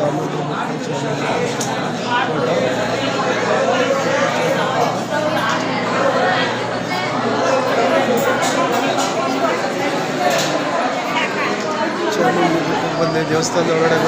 ಚಾಮುಂಡಿ ಬೆಟ್ಟ ಚಾಮುಂಡಿ ಫೋಟೋ ಚಾಮುಂಡಿ ಬೆಟ್ಟಕ್ಕೆ ಬಂದೆ ದೇವಸ್ಥಾನದ ಒಳಗಡೆ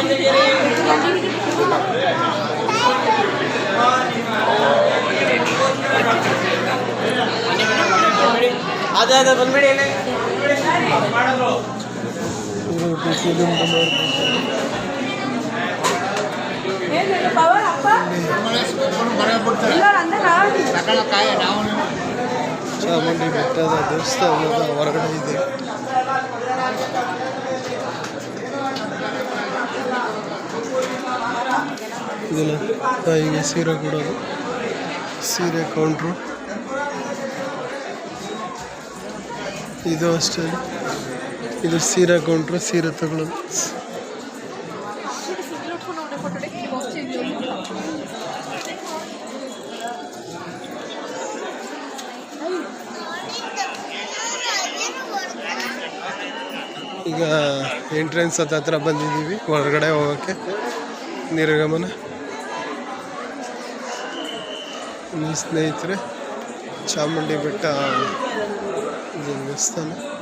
ಬಂದಿದ್ದೀವಿ ಈ ಚಾಮುಂಡಿ ಬೆಟ್ಟ ಇದು ಫೋಟೋ ಎಕ್ಸ್ಕ್ಯೂಸ್ ಮೀ ಅದೇ ಅದೇ ಬಂದ್ಬಿಡಿ ಫಿಲಿಮ್ ಚಾಮುಂಡಿ ಬೆಟ್ಟದ ದೇವಸ್ಥಾನದ ಹೊರಗಡೆ ಇದೆ ಸೀರೆ ಕೊಡೋದು. ಸೀರೆ ಕೌಂಟ್ರು ಇದು ಅಷ್ಟೇ. ಇದು ಸೀರೆ ಕೊಂಡ್ರು ಸೀರೆ ತಗೊಳ್ಳೋದು. ಈಗ ಎಂಟ್ರೆನ್ಸ್ ಹತ್ರ ಬಂದಿದ್ದೀವಿ, ಹೊರಗಡೆ ಹೋಗೋಕ್ಕೆ. ನಿರ್ಗಮನ. ಸ್ನೇಹಿತರೆ, ಚಾಮುಂಡಿ ಬೆಟ್ಟ Still.